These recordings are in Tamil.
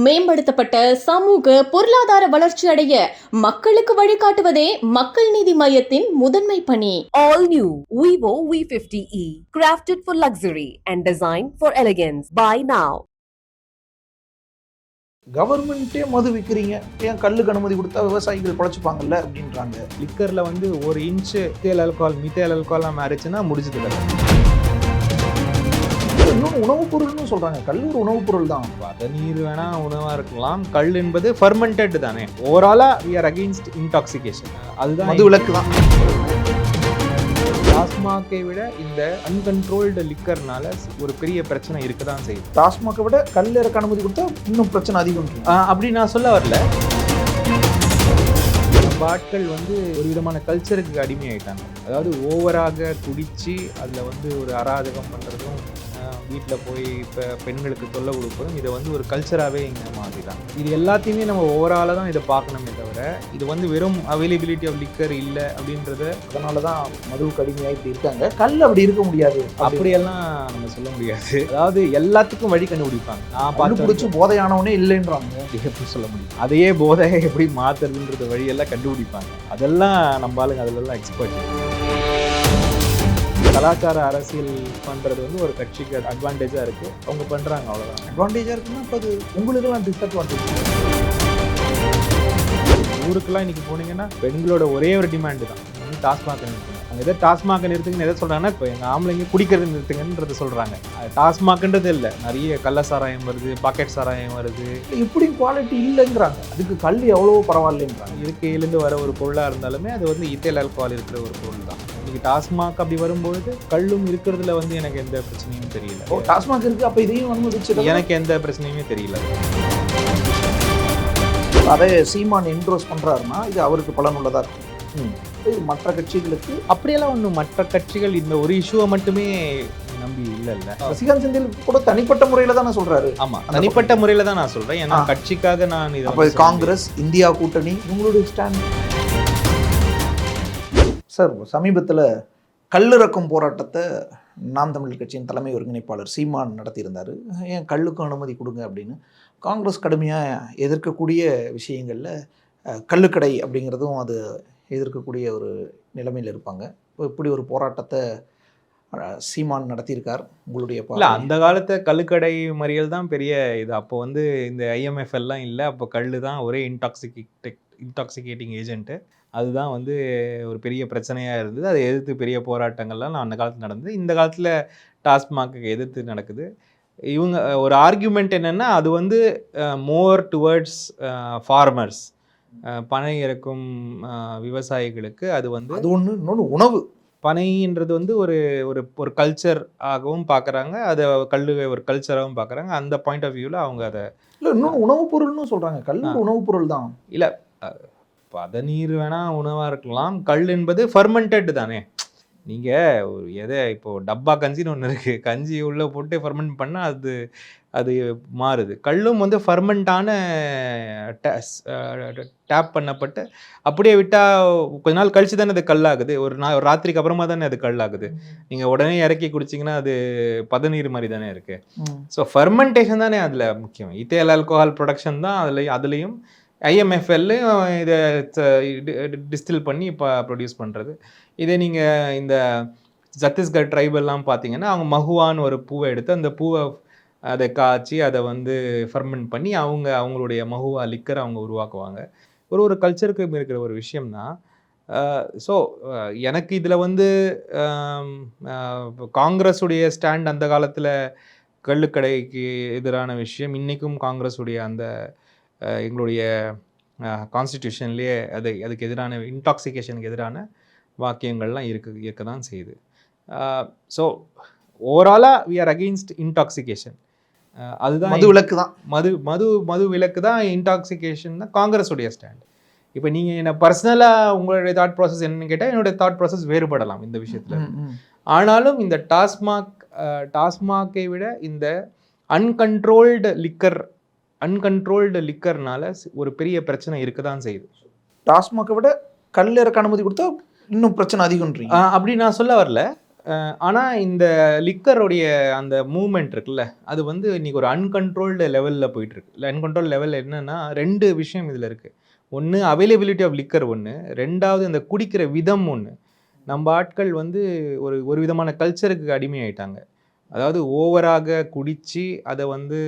மேம்படுத்தப்பட்ட சமூக பொருளாதார வளர்ச்சி அடைய மக்களுக்கு வழிகாட்டுவதே மக்கள் நீதி மையத்தின் முதன்மை பணி All new Vivo V50e, crafted for luxury and designed for elegance. Buy now. கவர்மெண்ட்டே மது விற்கிறீங்க ஏன் கல்லுக்கு அனுமதி கொடுத்தா விவசாயிகள் பொழைச்சிப்பாங்கல்ல அப்படின்றாங்க லிக்கரில் வந்து ஒரு இன்ச்சு தேல் ஆல்கஹால் மித்தேல் ஆல்கஹால்லாம் மாறிச்சுன்னா முடிஞ்சது இன்னொன்று உணவுப் பொருள்னு சொல்றாங்க. கல் ஒரு உணவுப் பொருள் தான். பதநீர் வேணா உணவாக இருக்கலாம். கல் என்பது ஃபர்மெண்டட் தானே. ஓவராலாக வி ஆர் அகெயின்ஸ்ட் இன்டாக்சிகேஷன் அதுதான் மது விலக்கு தான். டாஸ்மாகை விட இந்த அன்கண்ட்ரோல்டு லிக்கர்னால ஒரு பெரிய பிரச்சனை இருக்க தான் செய்யுது. டாஸ்மாகை விட கல் இறக்க அனுமதி கொடுத்தா இன்னும் பிரச்சனை அதிகம் அப்படி நான் சொல்ல வரல. ஆட்கள் வந்து ஒரு விதமான கல்ச்சருக்கு அடிமையாயிட்டாங்க. அதாவது ஓவராக குடிச்சு அதில் வந்து ஒரு அராஜகம் பண்ணுறதும் வீட்டில் போய் இப்போ பெண்களுக்கு தொல்லை கொடுப்பதும் இதை வந்து ஒரு கல்ச்சராகவே இங்கே மாற்றிட்டாங்க இது எல்லாத்தையுமே நம்ம ஓவராலாக தான் இதை பார்க்கணுமே தவிர இது வந்து வெறும் அவைலபிலிட்டி ஆஃப் லிக்கர் இல்லை அப்படின்றத அதனால தான் மதுவுக்கு அடிமையாக இப்படி இருக்காங்க. கல் அப்படி இருக்க முடியாது. அப்படி அப்படியெல்லாம் நம்ம சொல்ல முடியாது. அதாவது எல்லாத்துக்கும் வழி கண்டுபிடிப்பாங்க. நான் பார்த்து பிடிச்சி போதையானவனே இல்லைன்றாங்க. எப்படி சொல்ல முடியும்? அதையே போதையை எப்படி மாத்துறதுன்றது வழியெல்லாம் கண்டுபிடிப்பாங்க. அதெல்லாம் நம்ம ஆளுங்க அதிலெல்லாம் எக்ஸ்பர்ட் கலாச்சார அரசியல் பண்றது வந்து ஒரு கட்சிக்கு அட்வான்டேஜா இருக்கு. அவங்க பண்றாங்க அவ்வளவுதான். அட்வான்டேஜாக இருக்குன்னா இப்போ அது உங்களுக்கெல்லாம் டிஸ்அட்வான்டேஜ் ஊருக்கெல்லாம் இன்னைக்கு போனீங்கன்னா பெண்களோட ஒரே ஒரு டிமாண்டு தான். டாஸ்மாக எதை டாஸ்மாக நிறுத்துங்கன்னு எதை சொல்றாங்கன்னா இப்போ எங்கள் ஆம்பளைங்க குடிக்கிறது நிறுத்துங்கன்றது சொல்றாங்க. அது டாஸ்மாக்ன்றது இல்லை. நிறைய கள்ள சாராயம் வருது பாக்கெட் சாராயம் வருது. இப்படி குவாலிட்டி இல்லைங்கிறாங்க. அதுக்கு கல் எவ்வளோ பரவாயில்லைன்றாங்க இயற்கையிலேருந்து வர ஒரு பொருளாக இருந்தாலுமே அது வந்து இத்தேல் ஆல்கஹால் இருக்கிற ஒரு பொருள் தான். இன்னைக்கு டாஸ்மாக் அப்படி வரும்பொழுது கள்ளும் இருக்கிறதுல வந்து எனக்கு எந்த பிரச்சனையும் ஓ தெரியல டாஸ்மாக் இருக்கு. அப்போ இதையும் அனுமதிச்சு எனக்கு எந்த பிரச்சனையுமே தெரியல. அதை சீமான் என்ட்ரோஸ் பண்றாருன்னா இது அவருக்கு பலனுள்ளதா இருக்கும். ம். மற்ற கட்சிகளுக்கு அப்படியெல்லாம் ஒன்றும் மற்ற கட்சிகள் இந்த ஒரு இஷ்யூவை மட்டுமே நம்பி இல்லைல்ல. ரசிகாந்த் செந்தில் கூட தனிப்பட்ட முறையில தானே சொல்றாரு. ஆமா தனிப்பட்ட முறையில தான் நான் சொல்றேன். ஏன்னா. கட்சிக்காக நான் இதை காங்கிரஸ் இந்தியா கூட்டணி உங்களுடைய ஸ்டாண்ட் சார் சமீபத்தில் கல்லிறக்கும் போராட்டத்தை நாம் தமிழ் கட்சியின் தலைமை ஒருங்கிணைப்பாளர் சீமான் நடத்தியிருந்தார். ஏன் கல்லுக்கும் அனுமதி கொடுங்க அப்படின்னு. காங்கிரஸ் கடுமையாக எதிர்க்கக்கூடிய விஷயங்களில் அஹ், கள்ளுக்கடை அப்படிங்கிறதும் அது எதிர்க்கக்கூடிய ஒரு நிலைமையில் இருப்பாங்க. இப்போ இப்படி ஒரு போராட்டத்தை சீமான் நடத்தியிருக்கார். உங்களுடைய இல்லை அந்த காலத்து கல்லுக்கடை மறியல் தான் பெரிய இது. அப்போ வந்து இந்த ஐஎம்எஃப் எல்லாம் இல்லை. அப்போ கல் தான் ஒரே இன்டாக்சிகேட் இன்டாக்சிகேட்டிங் ஏஜென்ட்டு அதுதான் வந்து ஒரு பெரிய பிரச்சனையாக இருந்தது. அதை எதிர்த்து பெரிய போராட்டங்கள்லாம் நான் அந்த காலத்தில் நடந்தது. இந்த காலத்தில் டாஸ்மாக்கு எதிர்த்து நடக்குது. இவங்க ஒரு ஆர்கியூமெண்ட் என்னென்னா அது வந்து மோர் டுவர்ட்ஸ் ஃபார்மர்ஸ் பனை இறக்கும் விவசாயிகளுக்கு அது வந்து அது ஒன்று இன்னொன்று உணவு. பனைன்றது வந்து ஒரு ஒரு ஒரு கல்ச்சர் ஆகவும் பார்க்குறாங்க அதை கல்லு ஒரு கல்ச்சராகவும் பார்க்குறாங்க அந்த பாயிண்ட் ஆஃப் வியூவில் அவங்க அதை இல்லை இன்னொன்று உணவுப் பொருள்னு சொல்கிறாங்க கல். உணவுப் பொருள் தான். இல்லை பதநீர் வேணால் உணவாக இருக்கலாம். கல் என்பது ஃபர்மெண்டட் தானே. நீங்கள் ஒரு எதை இப்போது டப்பா கஞ்சின்னு ஒன்று இருக்குது கஞ்சி உள்ளே போட்டு ஃபர்மெண்ட் பண்ணால் அது அது மாறுது. கல்லும் வந்து ஃபர்மெண்டான டேப் பண்ணப்பட்டு அப்படியே விட்டால் கொஞ்ச நாள் கழிச்சு தானே அது கல்லாகுது. ஒரு நாள் ஒரு ராத்திரிக்கு அப்புறமா தானே அது கல்லாகுது. நீங்கள் உடனே இறக்கி குடிச்சிங்கன்னா அது பதநீர் மாதிரி தானே இருக்குது ஸோ ஃபர்மெண்டேஷன் தானே அதில் முக்கியம். இத்தேல் ஆல்கோஹால் ப்ரொடக்ஷன் தான் அதுலேயும் அதுலேயும் ஐஎம்எஃப்எல்லையும் இதை டிஸ்டில் பண்ணி இப்போ ப்ரொடியூஸ் பண்ணுறது இதே நீங்கள் இந்த சத்தீஸ்கர் ட்ரைபெல்லாம் பார்த்தீங்கன்னா அவங்க மகுவான்னு ஒரு பூவை எடுத்து அந்த பூவை அதை காய்ச்சி அதை வந்து ஃபர்மெண்ட் பண்ணி அவங்க அவங்களுடைய மகுவா லிக்கர் அவங்க உருவாக்குவாங்க. ஒரு ஒரு கல்ச்சருக்கு இருக்கிற ஒரு விஷயம்தான் ஸோ எனக்கு இதில் வந்து காங்கிரஸுடைய ஸ்டாண்ட் அந்த காலத்தில் கள்ளுக்கடைக்கு எதிரான விஷயம். இன்றைக்கும் காங்கிரஸுடைய அந்த எங்களுடைய கான்ஸ்டிடியூஷன்லேயே அது அதுக்கு எதிரான இன்டாக்சிகேஷனுக்கு எதிரான வாக்கியங்கள்லாம் இருக்கு இருக்க தான் செய்யுது ஸோ ஓவராலாக வி ஆர் அகெயின்ஸ்ட் இன்டாக்சிகேஷன் அதுதான் மது விலக்கு தான். மது மது மது விலக்கு தான் இன்டாக்சிகேஷன் தான் காங்கிரஸுடைய ஸ்டாண்ட் இப்போ நீங்கள் என்ன பர்சனலாக உங்களுடைய தாட் ப்ராசஸ் என்னன்னு கேட்டால் என்னுடைய தாட் ப்ராசஸ் வேறுபடலாம் இந்த விஷயத்தில். ஆனாலும் இந்த டாஸ்மாக் டாஸ்மாக்கை விட இந்த அன்கண்ட்ரோல்டு லிக்கர் அன்கண்ட்ரோல்டு லிக்கர்னால ஒரு பெரிய பிரச்சனை இருக்க தான் செய்யுது. டாஸ்மாகை விட கல் இறக்க அனுமதி கொடுத்தா இன்னும் பிரச்சனை அதிகம்ன்றீங்க? அப்படி நான் சொல்ல வரல. ஆனால் இந்த லிக்கருடைய அந்த மூமெண்ட் இருக்குல்ல அது வந்து இன்றைக்கி ஒரு அன்கண்ட்ரோல்டு லெவலில் போயிட்டுருக்கு. இல்லை அன்கண்ட்ரோல் லெவல் என்னென்னா ரெண்டு விஷயம் இதில் இருக்குது ஒன்று அவைலபிலிட்டி ஆஃப் லிக்கர் ஒன்று ரெண்டாவது இந்த குடிக்கிற விதம் ஒன்று நம்ம ஆட்கள் வந்து ஒரு ஒரு விதமான கல்ச்சருக்கு அடிமையாயிட்டாங்க. அதாவது ஓவராக குடித்து அதை வந்து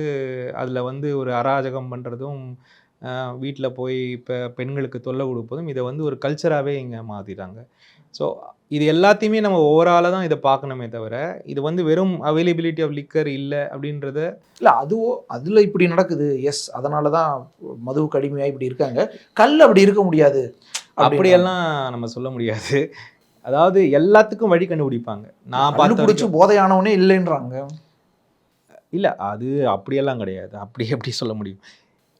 அதில் வந்து ஒரு அராஜகம் பண்ணுறதும் வீட்டில் போய் இப்போ பெண்களுக்கு தொல்லை கொடுப்பதும் இதை வந்து ஒரு கல்ச்சராகவே இங்கே மாற்றிட்டாங்க ஸோ இது எல்லாத்தையுமே நம்ம ஓவராலாக தான் இதை பார்க்கணுமே தவிர இது வந்து வெறும் அவைலபிலிட்டி ஆஃப் லிக்கர் இல்லை அப்படின்றத இல்ல அதுவோ அதுல இப்படி நடக்குது. எஸ் அதனால தான் மதுவுக்கு அடிமையா இப்படி இருக்காங்க. கல் அப்படி இருக்க முடியாது. அப்படியெல்லாம் நம்ம சொல்ல முடியாது. அதாவது எல்லாத்துக்கும் வழி கண்டுபிடிப்பாங்க. நான் பார்த்த குடிச்சு போதையானவனே இல்லைன்றாங்க. இல்லை அது அப்படியெல்லாம் கிடையாது. அப்படி எப்படி சொல்ல முடியும்?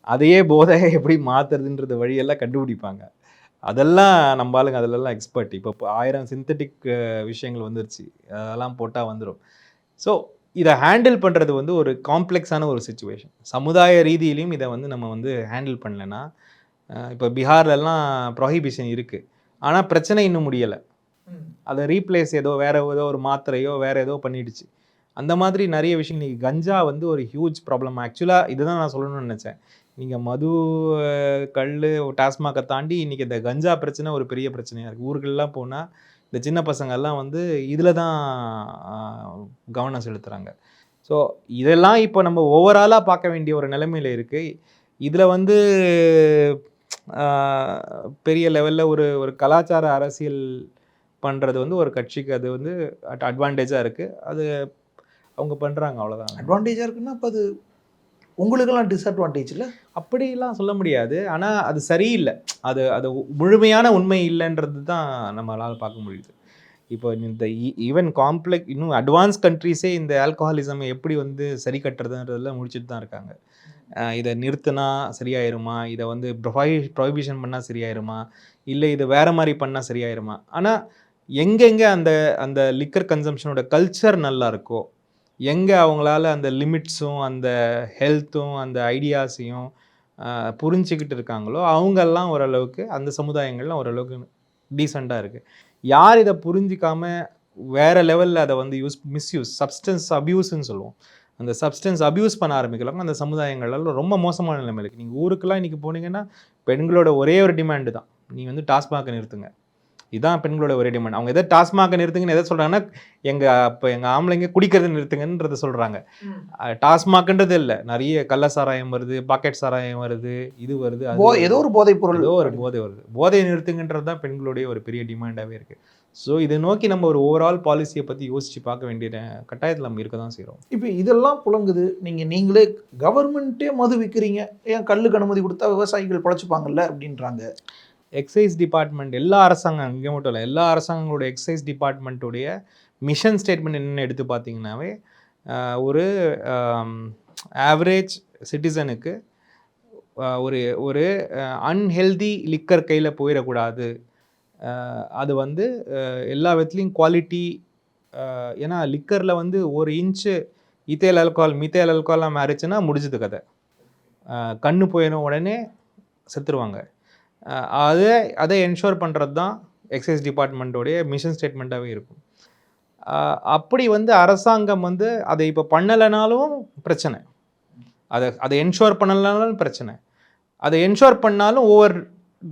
அதையே போதையை எப்படி மாற்றுறதுன்றது வழியெல்லாம் கண்டுபிடிப்பாங்க. அதெல்லாம் நம்ம ஆளுங்க அதிலெல்லாம் எக்ஸ்பர்ட் இப்போ இப்போ ஆயிரம் சிந்தட்டிக் விஷயங்கள் வந்துருச்சு. அதெல்லாம் போட்டால் வந்துடும் ஸோ இதை ஹேண்டில் பண்ணுறது வந்து ஒரு காம்ப்ளெக்ஸான ஒரு சுச்சுவேஷன் சமுதாய ரீதியிலையும் இதை வந்து நம்ம வந்து ஹேண்டில் பண்ணலைன்னா இப்போ பீகார்லலாம் ப்ரொஹிபிஷன் இருக்குது ஆனால் பிரச்சனை இன்னும் முடியலை. அதை ரீப்ளேஸ் ஏதோ வேற ஏதோ ஒரு மாத்திரையோ வேற ஏதோ பண்ணிடுச்சு. அந்த மாதிரி நிறைய விஷயம். இன்னைக்கு கஞ்சா வந்து ஒரு ஹியூஜ் ப்ராப்ளம் ஆக்சுவலாக இதுதான் நான் சொல்லணும்னு நினச்சேன். நீங்கள் மது கல் டாஸ்மாகை தாண்டி இன்றைக்கி இந்த கஞ்சா பிரச்சனை ஒரு பெரிய பிரச்சனையாக இருக்குது ஊர்கள்லாம் போனால் இந்த சின்ன பசங்கள்லாம் வந்து இதில் தான் கவனம் செலுத்துகிறாங்க ஸோ இதெல்லாம் இப்போ நம்ம ஓவராலாக பார்க்க வேண்டிய ஒரு நிலைமையில் இருக்குது இதில் வந்து பெரிய லெவலில் ஒரு ஒரு கலாச்சார அரசியல் பண்ணுறது வந்து ஒரு கட்சிக்கு அது வந்து அட்வான்டேஜாக இருக்குது அது அவங்க பண்ணுறாங்க அவ்வளோதான் அட்வான்டேஜாக இருக்குன்னா அப்போ அது உங்களுக்கெல்லாம் டிஸ்அட்வான்டேஜ் இல்லை? அப்படிலாம் சொல்ல முடியாது. ஆனால் அது சரியில்லை. அது அது முழுமையான உண்மை இல்லைன்றது தான் நம்மளால் பார்க்க முடியுது. இப்போ இந்த ஈவன் காம்ப்ளெக்ஸ் இன்னும் அட்வான்ஸ் கண்ட்ரீஸே இந்த ஆல்கஹாலிசம் எப்படி வந்து சரி கட்டுறதுன்றதுல முடிச்சுட்டு தான் இருக்காங்க. இதை நிறுத்தினா சரியாயிருமா? இதை வந்து ப்ரொஹை ப்ரொஹிபிஷன் பண்ணால் சரியாயிருமா? இல்லை இதை வேறு மாதிரி பண்ணால் சரியாயிருமா? ஆனால் எங்கெங்கே அந்த அந்த லிக்கர் கன்சம்ஷனோட கல்ச்சர் நல்லா இருக்கோ எங்கே அவங்களால அந்த லிமிட்ஸும் அந்த ஹெல்த்தும் அந்த ஐடியாஸையும் புரிஞ்சுக்கிட்டு இருக்காங்களோ அவங்கெல்லாம் ஓரளவுக்கு அந்த சமுதாயங்கள்லாம் ஓரளவுக்கு டீசெண்டாக இருக்குது யார் இதை புரிஞ்சிக்காமல் வேறு லெவலில் அதை வந்து யூஸ் மிஸ்யூஸ் சப்ஸ்டன்ஸ் அப்யூஸ்ன்னு சொல்லுவோம். அந்த சப்ஸ்டன்ஸ் அப்யூஸ் பண்ண ஆரம்பிக்கலாம் அந்த சமுதாயங்கள்லாம் ரொம்ப மோசமான நிலைமை இருக்குது நீங்கள் ஊருக்கெல்லாம் இன்றைக்கி போனீங்கன்னா பெண்களோட ஒரே ஒரு டிமாண்டு தான். நீ வந்து டாஸ்மாகை நிறுத்துங்க. இதான் பெண்களோட ஒரே டிமாண்ட் அவங்க எதை டாஸ்மாகை நிறுத்துங்கன்னு எதை சொல்கிறாங்கன்னா எங்கள் இப்போ எங்கள் ஆம்பளைங்க குடிக்கிறத நிறுத்துங்கன்றதை சொல்கிறாங்க டாஸ்மாக்ன்றது இல்லை. நிறைய கள்ள சாராயம் வருது பாக்கெட் சாராயம் வருது இது வருது அது. ஏதோ ஒரு போதைப் பொருள். ஏதோ ஒரு போதை வருது. போதையை நிறுத்துங்கன்றது தான் பெண்களுடைய ஒரு பெரிய டிமாண்டாகவே இருக்குது ஸோ இதை நோக்கி நம்ம ஒரு ஓவரால் பாலிசியை பற்றி யோசித்து பார்க்க வேண்டிய கட்டாயத்தில் நம்ம இருக்க தான் செய்கிறோம் இப்போ இதெல்லாம் புழங்குது. நீங்க நீங்களே கவர்மெண்ட்டே மது விற்கிறீங்க ஏன் கல்லுக்கு அனுமதி கொடுத்தா விவசாயிகள் பொழைச்சுப்பாங்கல்ல? அப்படின்றாங்க. எக்ஸைஸ் டிபார்ட்மெண்ட் எல்லா அரசாங்கம் இங்கே மட்டும் இல்லை எல்லா அரசாங்கங்களோட எக்ஸைஸ் டிபார்ட்மெண்ட்டுடைய மிஷன் ஸ்டேட்மெண்ட் என்னென்னு எடுத்து பார்த்தீங்கன்னாவே ஒரு ஆவரேஜ் சிட்டிசனுக்கு ஒரு ஒரு அன்ஹெல்தி லிக்கர் கையில் போயிடக்கூடாது. அது வந்து எல்லா விதத்துலேயும் குவாலிட்டி ஏன்னா லிக்கரில் வந்து ஒரு இன்ச்சு இத்தேல் அல்கால் மித்தேல் அல்கால்லாம் மாறிச்சுன்னா முடிஞ்சது கதை. கண்ணு போயிடும் உடனே செத்துருவாங்க. அதை அதை என்ஷோர் பண்ணுறது தான் எக்ஸைஸ் டிபார்ட்மெண்ட்டோடைய மிஷன் ஸ்டேட்மெண்ட்டாகவே இருக்கும் அப்படி வந்து அரசாங்கம் வந்து அதை இப்போ பண்ணலைனாலும் பிரச்சனை. அதை அதை என்ஷோர் பண்ணலைனாலும் பிரச்சனை. அதை என்ஷோர் பண்ணாலும் ஓவர்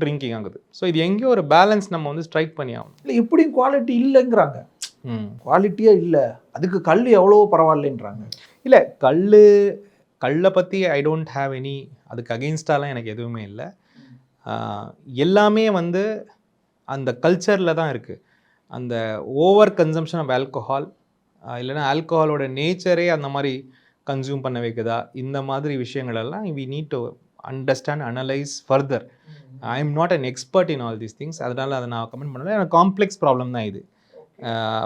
ட்ரிங்கிங் ஆகுது. ஸோ இது எங்கேயோ ஒரு பேலன்ஸ் நம்ம வந்து ஸ்ட்ரைக் பண்ணி ஆகணும். இல்லை எப்படியும் குவாலிட்டி இல்லைங்கிறாங்க. ம். குவாலிட்டியே இல்லை. அதுக்கு கல் எவ்வளவோ பரவாயில்லைன்றாங்க. இல்லை கல் கல்லை பற்றி ஐ டோன்ட் ஹாவ் எனி அதுக்கு அகெயின்ஸ்டாலாம் எனக்கு எதுவுமே இல்லை. எல்லாமே வந்து அந்த கல்ச்சரில் தான் இருக்குது அந்த ஓவர் கன்சம்ஷன் ஆஃப் ஆல்கஹால் இல்லைன்னா ஆல்கஹாலோட நேச்சரே அந்த மாதிரி கன்சியூம் பண்ண வைக்குதா? இந்த மாதிரி விஷயங்கள் எல்லாம் we need to understand analyse further I am not an expert in all these things அதனால் அதை நான் கமெண்ட் பண்ணல. எனக்கு காம்ப்ளெக்ஸ் ப்ராப்ளம் தான் இது.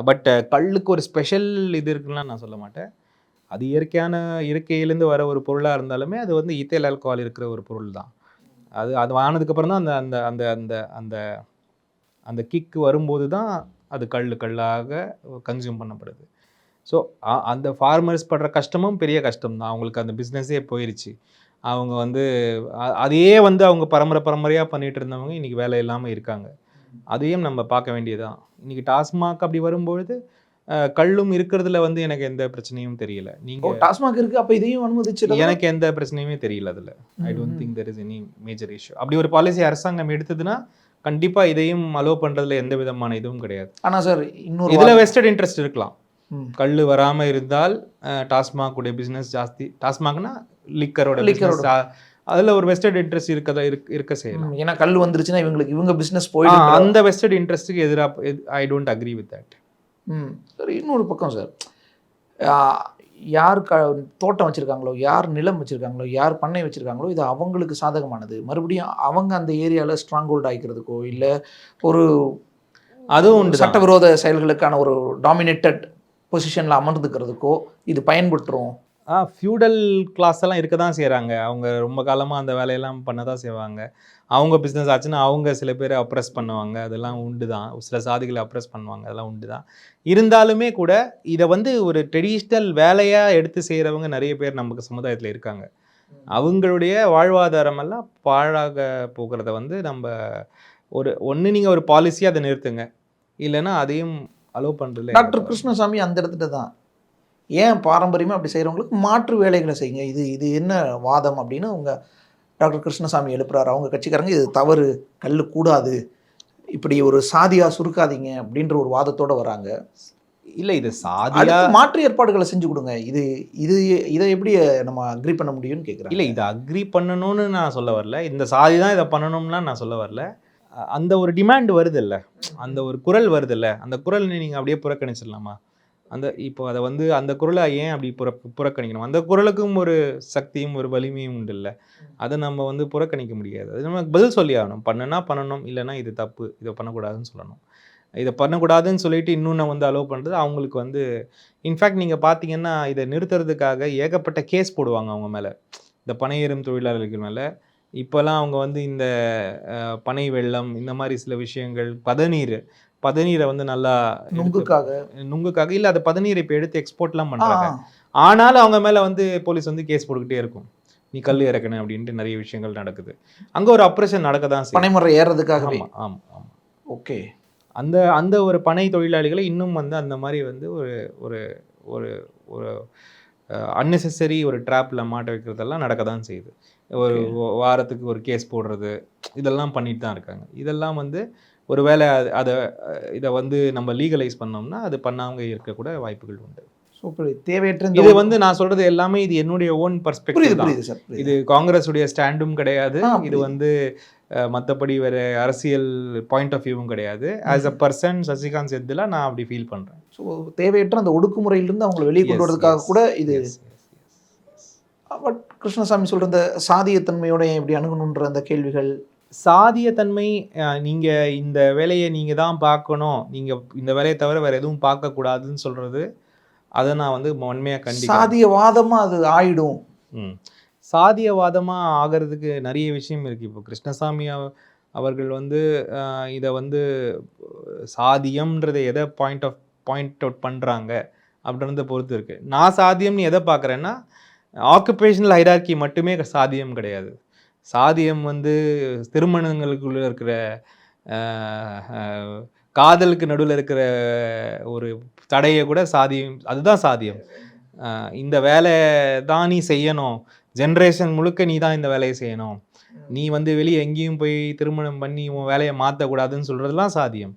பட் கல்லுக்கு ஒரு ஸ்பெஷல் இது இருக்குன்னு நான் சொல்ல மாட்டேன். அது இயற்கையான இயற்கையிலேருந்து வர ஒரு பொருளாக இருந்தாலுமே அது வந்து ஈத்தேல் ஆல்கஹால் இருக்கிற ஒரு பொருள் தான் அது அது ஆனதுக்கப்புறம் தான் அந்த அந்த அந்த அந்த அந்த அந்த கிக்கு வரும்போது தான் அது கல் கல்லாக கன்சியூம் பண்ணப்படுது. ஸோ அந்த ஃபார்மர்ஸ் படுற கஷ்டமும் பெரிய கஷ்டம் தான். அவங்களுக்கு அந்த பிஸ்னஸே போயிடுச்சு அவங்க வந்து அதையே வந்து அவங்க பரம்பரை பரம்பரையாக பண்ணிகிட்டு இருந்தவங்க இன்றைக்கி வேலை இல்லாமல் இருக்காங்க. அதையும் நம்ம பார்க்க வேண்டியதுதான். இன்றைக்கி டாஸ்மாக் அப்படி வரும்பொழுது கள்ளும் இருக்கிறதுல வந்து எனக்கு எந்த பிரச்சனையும் தெரியல. நீங்க டாஸ்மாக் இருக்கு. அப்ப இதையும் அனுமதிச்சு எனக்கு எந்த பிரச்சனையுமே தெரியல அதுல. I don't think there is any major issue அப்படி ஒரு பாலிசி அரசாங்கம் எடுத்ததுன்னா கண்டிப்பா இதையும் அலோவ் பண்றதுல எந்த விதமான இதுவும் கிடையாது. ஆனா சார் இன்னொரு இதுல. வெஸ்டட் இன்ட்ரெஸ்ட் இருக்கலாம். கள்ளு வராம இருந்தால் டாஸ்மாக் உடைய பிசினஸ் ஜாஸ்தி டாஸ்மாக்னா லிக்கரோட. பிசினஸ் அதுல ஒரு வெஸ்டட் இன்ட்ரெஸ்ட் இருக்கதா இருக்க இருக்க செய்யலாம். ம், ஏன்னா கல் வந்துருச்சுன்னா இவங்களுக்கு இவங்க பிசினஸ் ஆ, போயிட்டு அந்த வெஸ்டட் இன்ட்ரெஸ்ட்டுக்கு எதிராக I don't agree with that sir இன்னொரு பக்கம் சார். யார் க தோட்டம் வச்சுருக்காங்களோ யார் நிலம் வச்சுருக்காங்களோ யார் பண்ணை வச்சுருக்காங்களோ இது அவங்களுக்கு சாதகமானது. மறுபடியும் அவங்க அந்த ஏரியாவில் ஸ்ட்ராங் ஹோல்ட் ஆகிக்கிறதுக்கோ இல்லை ஒரு அதுவும் சட்டவிரோத செயல்களுக்கான ஒரு டாமினேட்டட் பொசிஷனில் அமர்ந்துக்கிறதுக்கோ இது பயன்பட்டுரும் ஆ ஃபியூடல் கிளாஸ் எல்லாம் இருக்க தான் செய்கிறாங்க அவங்க ரொம்ப காலமாக அந்த வேலையெல்லாம் பண்ண தான் செய்வாங்க. அவங்க பிஸ்னஸ் ஆச்சுன்னா அவங்க சில பேரை அப்ரெஸ் பண்ணுவாங்க. அதெல்லாம் உண்டு தான் சில சாதிகளை அப்ரெஸ் பண்ணுவாங்க. அதெல்லாம் உண்டு தான் இருந்தாலுமே கூட இதை வந்து ஒரு ட்ரெடிஷ்னல் வேலையாக எடுத்து செய்கிறவங்க நிறைய பேர் நமக்கு சமுதாயத்தில் இருக்காங்க. அவங்களுடைய வாழ்வாதாரம் எல்லாம் பாழாக போகிறத வந்து நம்ம ஒரு ஒன்று நீங்கள் ஒரு பாலிசியாக அதை நிறுத்துங்க. இல்லைன்னா அதையும் அலோவ் பண்ணுறதுல டாக்டர் கிருஷ்ணசாமி அந்த இடத்துல தான் ஏன் பாரம்பரியமாக அப்படி செய்கிறவங்களுக்கு மாற்று வேலைகளை செய்யுங்க. இது இது என்ன வாதம் அப்படின்னு அவங்க டாக்டர் கிருஷ்ணசாமி எழுப்புறாரு. அவங்க கட்சிக்காரங்க இது தவறு கல் கூடாது இப்படி ஒரு சாதியா சுருக்காதீங்க அப்படின்ற ஒரு வாதத்தோட வராங்க. இல்லை இது சாதியா மாற்று ஏற்பாடுகளை செஞ்சு கொடுங்க. இது இது இதை எப்படி நம்ம அக்ரி பண்ண முடியும்னு கேட்குறேன் இல்லை இதை அக்ரி பண்ணணும்னு நான் சொல்ல வரல. இந்த சாதி தான் இதை பண்ணணும்லாம் நான் சொல்ல வரல. அந்த ஒரு டிமாண்ட் வருது இல்ல அந்த ஒரு குரல் வருது இல்ல அந்த குரல் நீங்கள் அப்படியே புறக்கணிச்சிடலாமா? அந்த இப்போ அதை வந்து அந்த குரலை ஏன் அப்படி புற புறக்கணிக்கணும்? அந்த குரலுக்கும் ஒரு சக்தியும் ஒரு வலிமையும் உண்டு இல்லை அதை நம்ம வந்து புறக்கணிக்க முடியாது. அது நம்ம பதில் சொல்லி ஆகணும். பண்ணுனா பண்ணணும் இல்லைன்னா இது தப்பு இதை பண்ணக்கூடாதுன்னு சொல்லணும். இதை பண்ணக்கூடாதுன்னு சொல்லிட்டு இன்னொன்று வந்து அலோவ் பண்ணுறது அவங்களுக்கு வந்து இன்ஃபேக்ட் நீங்கள் பார்த்தீங்கன்னா இதை நிறுத்துறதுக்காக ஏகப்பட்ட கேஸ் போடுவாங்க அவங்க மேலே. இந்த பனையேறும் தொழிலாளர்கள் மேலே. இப்போல்லாம் அவங்க வந்து இந்த பனை வெள்ளம் இந்த மாதிரி சில விஷயங்கள் பதநீர் பதநீரை வந்து நல்லா நுங்குக்காக. நுங்குக்காக. இல்லை அந்த பதநீரை இப்போ எடுத்து எக்ஸ்போர்ட்லாம் பண்ணுறாங்க ஆனாலும் அவங்க மேலே வந்து போலீஸ் வந்து கேஸ் போட்டுக்கிட்டே இருக்கும். நீ கல் இறக்கணும் அப்படின்ட்டு நிறைய விஷயங்கள் நடக்குது. அங்கே ஒரு அப்ரேஷன் நடக்க தான் செய்யும் பனைமரம் ஏறுறதுக்காகவே ஆமாம் ஆமாம் ஓகே. அந்த அந்த ஒரு பனை தொழிலாளிகளை இன்னும் வந்து அந்த மாதிரி வந்து ஒரு ஒரு ஒரு ஒரு அன்னெசரி ஒரு ட்ராப்பில் மாட்ட வைக்கிறதெல்லாம் நடக்க தான் செய்யுது. ஒரு வாரத்துக்கு ஒரு கேஸ் போடுறது. இதெல்லாம் பண்ணிட்டு தான் இருக்காங்க. இதெல்லாம் வந்து ஒருவேளை அது- அதை இதை வந்து நம்ம லீகலைஸ் பண்ணோம்னா அது பண்ணாம இருக்கக்கூட வாய்ப்புகள் உண்டு. சூப்பர். தேவையற்ற இது வந்து நான் சொல்றது எல்லாமே இது என்னுடைய ஓன் பர்ஸ்பெக்டிவ். இது காங்கிரஸ் உடைய ஸ்டாண்டும் கிடையாது. இது. வந்து மத்தபடி வேற அரசியல் பாயிண்ட் ஆஃப் வியூவும் கிடையாது. ஆஸ் அ பர்சன் சசிகாந்த் செந்திலா நான் அப்படி ஃபீல் பண்றேன். ஸோ தேவையற்ற அந்த ஒடுக்குமுறையிலிருந்து அவங்களை வெளியே கொண்டு வரதுக்காக கூட இது. பட் கிருஷ்ணசாமி சொல்ற இந்த சாதியத்தன்மையோட எப்படி அணுகணுன்ற அந்த கேள்விகள்? சாதிய தன்மை அஹ், நீங்க இந்த வேலையை நீங்க தான் பார்க்கணும். நீங்க இந்த வேலையை தவிர வேற எதுவும் பார்க்க கூடாதுன்னு சொல்றது அதை நான் வந்து வன்மையா கண்டிக்கிறேன். சாதியவாதமா அது ஆயிடும். ம். சாதியவாதமாக ஆகிறதுக்கு நிறைய விஷயம் இருக்குது இப்போ கிருஷ்ணசாமி அவ- அவர்கள் வந்து இதை வந்து சாதியம்ன்றதை எதை பாயிண்ட் ஆஃப் பாயிண்ட் அவுட் பண்ணுறாங்க அப்படின்றத பொறுத்து இருக்குது நான் சாதியம்னு எதை பார்க்குறேன்னா ஆக்குபேஷனல் ஹைரார்கி மட்டுமே சாதியம் கிடையாது. சாதியம் வந்து திருமணங்களுக்குள்ள இருக்கிற காதலுக்கு நடுவில் இருக்கிற ஒரு தடையை கூட சாதியம் அதுதான் சாதியம். இந்த வேலை தான் நீ செய்யணும். ஜென்ரேஷன் முழுக்க நீ தான் இந்த வேலையை செய்யணும். நீ வந்து வெளியே எங்கேயும் போய் திருமணம் பண்ணி உன் வேலையை மாற்றக்கூடாதுன்னு சொல்கிறதுலாம் சாதியம்.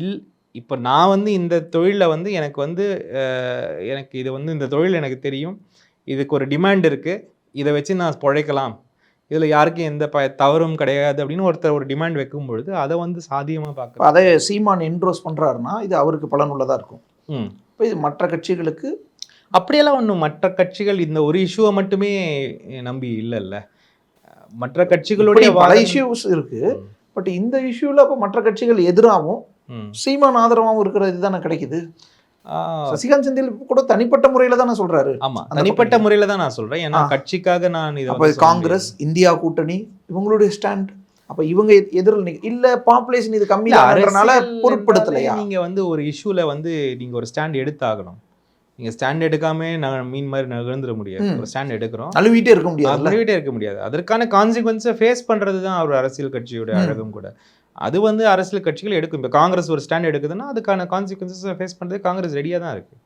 இல் இப்போ நான் வந்து இந்த தொழிலில் வந்து எனக்கு வந்து எனக்கு இது வந்து இந்த தொழில் எனக்கு தெரியும். இதுக்கு ஒரு டிமாண்ட் இருக்குது இதை வச்சு நான் பிழைக்கலாம். இதில் யாருக்கும் எந்த ப தவறும் கிடையாது அப்படின்னு ஒருத்தர் ஒரு டிமாண்ட் வைக்கும் பொழுது அதை வந்து சாதியமாக இப்போ பார்க்குறேன் அதை சீமான் என்ட்ரோஸ் பண்றாருன்னா இது அவருக்கு பலனுள்ளதா இருக்கும். இப்போ இது மற்ற கட்சிகளுக்கு அப்படியெல்லாம் ஒன்றும் மற்ற கட்சிகள் இந்த ஒரு இஷ்யூவை மட்டுமே நம்பி இல்லைல்ல. மற்ற கட்சிகளுடைய பல இஷ்யூஸ் இருக்கு. பட் இந்த இஷ்யூல அப்போ மற்ற கட்சிகள் எதிராகவும். சீமான் ஆதரவாகவும் இருக்கிறது தானே கிடைக்குது? சசிகாந்த் செந்தில் கூட தனிப்பட்ட முறையில தானே சொல்றாரு. ஆமா தனிப்பட்ட முறையில தான் நான் சொல்றேன். ஏன்னா. கட்சிக்காக நான் இதை காங்கிரஸ் இந்தியா கூட்டணி இவங்களுடைய ஸ்டாண்ட். அப்ப இவங்க எதிரில் இல்ல பாப்புலேஷன் இது கம்மி அரசியல் பொருட்படுத்தலையா? நீங்க வந்து ஒரு இஷ்யூல வந்து நீங்க ஒரு ஸ்டாண்ட் எடுத்தாகணும். நீங்க ஸ்டாண்ட் எடுக்காம நான் மீன் மாதிரி நகர்ந்துட முடியாது. ஒரு ஸ்டாண்ட் எடுக்கிறோம். நழுவிட்டே இருக்க முடியாதுல்ல? பண்ணிக்கிட்டே இருக்க முடியாது. அதற்கான கான்சிக்வன்ஸை ஃபேஸ் பண்றது தான் ஒரு அரசியல் கட்சியோட. அழகும் கூட. அது வந்து அரசியல் கட்சிகள் எடுக்கும். இப்போ காங்கிரஸ் ஒரு ஸ்டாண்ட் எடுக்குதுன்னா அதுக்கான கான்சிக்வன்சஸ் ஃபேஸ் பண்ணுறது காங்கிரஸ் ரெடியாக தான் இருக்கு.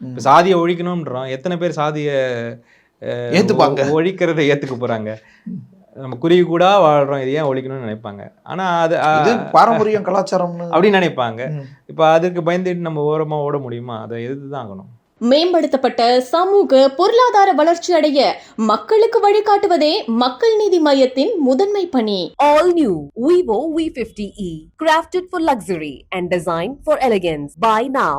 ம். இப்போ சாதியை ஒழிக்கணும்ன்றோம். எத்தனை பேர் சாதியை. ஒ- ஒழிக்கிறதை ஏத்துக்க போறாங்க? நம்ம குருவி கூட வாழ்றோம். இது ஏன் ஒழிக்கணும்னு நினைப்பாங்க? ஆனா அது அஹ், பாரம்பரியம் கலாச்சாரம்னு. அப்படின்னு நினைப்பாங்க. இப்போ அதுக்கு பயந்துட்டு நம்ம ஓரமா ஓட முடியுமா? அதை எதிர்த்து தான் ஆகணும். மேம்படுத்தப்பட்ட சமூக பொருளாதார வளர்ச்சி அடைய மக்களுக்கு வழிகாட்டுவதே மக்கள் நீதி மையத்தின் முதன்மை பணி All new Vivo V50e. Crafted for luxury and designed for elegance. Buy now.